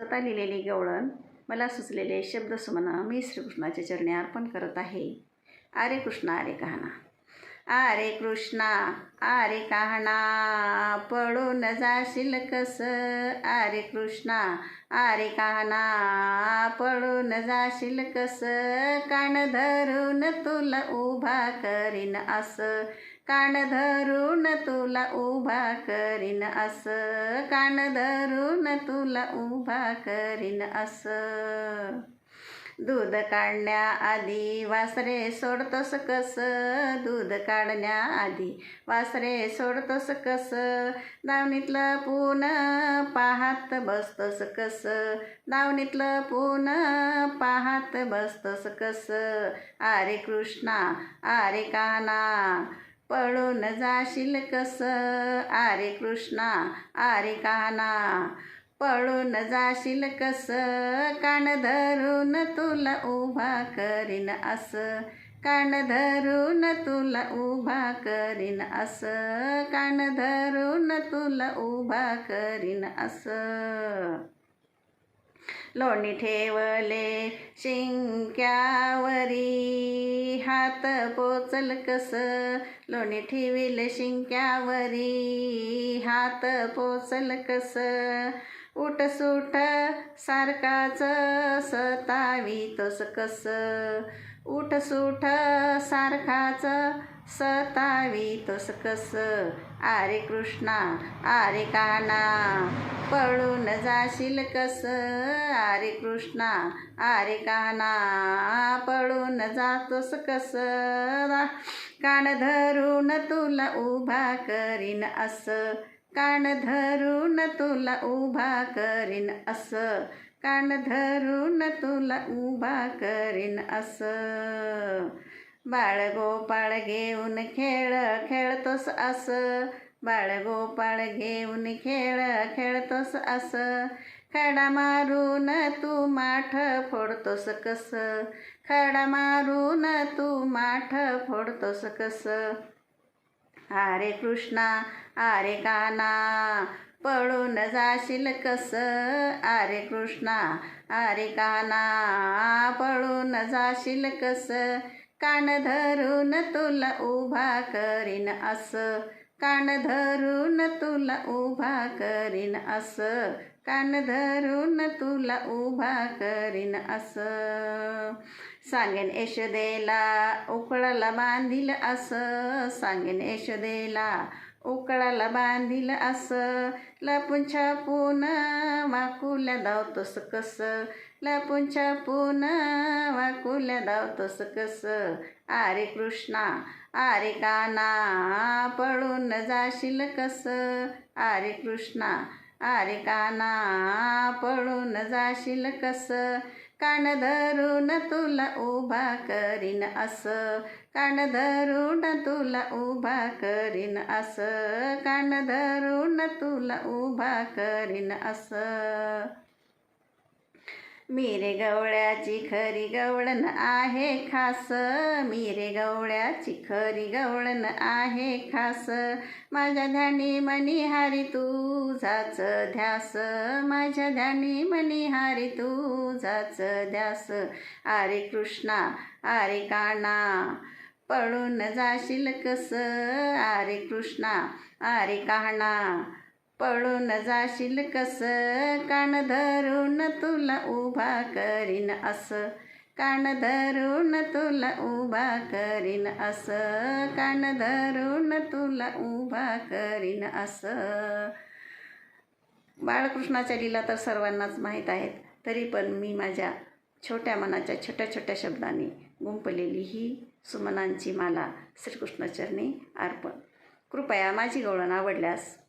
स्वतः लिहिलेली गवळण मला सुचलेले शब्दसुमन मी श्रीकृष्णाच्या चरणी अर्पण करत आहे. आरे कृष्णा आरे कहाणा आरे कृष्णा आरे कहना पळून जाशील कस आरे कृष्णा आरे काहना पळून जाशील कस कान धरून तुला उभा करीन असं. कान धरून तुला उभा करीन असं. कान धरून तुला उभा करीन असं. दूध काढण्याआधी वासरे सोडतोस कसं? दूध काढण्याआधी वासरे सोडतोस कसं? दावणीतलं पून पाहात बसतोस कसं? दावणीतलं पून पाहात बसतोस कसं? अरे कृष्णा अरे काना पळून जाशील कसं? आरे कृष्णा आरे काना पळून जाशील कसं? कान धरून तुला उभा करीन असं. कान धरून तुला उभा करीन असं. कान धरून तुला उभा करीन असं. लोणी ठेवले शिंक्यावरी. हात पोचल कसं? लोणी ठेविले शिंक्यावरी. हात पोचल कसं? उठसूठ सारखाच सतावी कसं? कस सुठ सारखाच सतावितोस कसं? आरे कृष्णा आरे काना पळून जाशील कसं? आरे कृष्णा आरे काना पळून जातोस कसं? कान धरून तुला उभा करीन असं. कान धरून तुला उभा करीन असं. कान धरून तुला उभा करीन असं. बाळगोपाळ घेऊन खेळ खेळतोस असं. बाळगोपाळ घेऊन खेळ खेळतोस असं. खडा मारून तू माठ फोडतोस कसं? खडा मारून तू माठ फोडतोस कसं? आरे कृष्णा आरे काना पळून जाशील कसं? आरे कृष्णा आरे काना पळून जाशील कसं? कान धरून तुला उभा करीन असं. कान धरून तुला उभा करीन असं. कान धरून तुला उभा करीन असं. सांगेन यशोदेला उकळाला बांधील असं. सांगेन यशोदेला उकळाला बांधील असं. लपून छापून वाकुल्या धावतोस कसं. लपून छापून वाकुल्या धावतोस कसं. आरे कृष्णा आरे काना पळून जाशील कसं. आरे कृष्णा आरे काना पळून जाशील कसं. कान धरून तुला उभा करीन असं. कान धरून तुला उभा करीन असं. कान धरून तुला उभा करीन असं. मिरे गवळ्याची खरी गवळण आहे खास. मिरे गवळ्याची खरी गवळण आहे खास. माझ्या ध्यानी मणिहारी तुझाच ध्यास. माझ्या ध्यानी मणिहारी तुझाच ध्यास. अरे कृष्णा अरे काना पळून जाशील कसं? अरे कृष्णा अरे काना पळून जाशील कसं कान धरून तुला उभा करीन असं. कान धरून तुला उभा करीन असं. कान धरून तुला उभा करीन असं. बाळकृष्णाच्या लीला तर सर्वांनाच माहीत आहेत. तरी पण मी माझ्या छोट्या मनाच्या छोट्या छोट्या शब्दांनी गुंपलेली ही सुमनांची माला श्रीकृष्णचरणी अर्पण. कृपया माझी गवळण आवडल्यास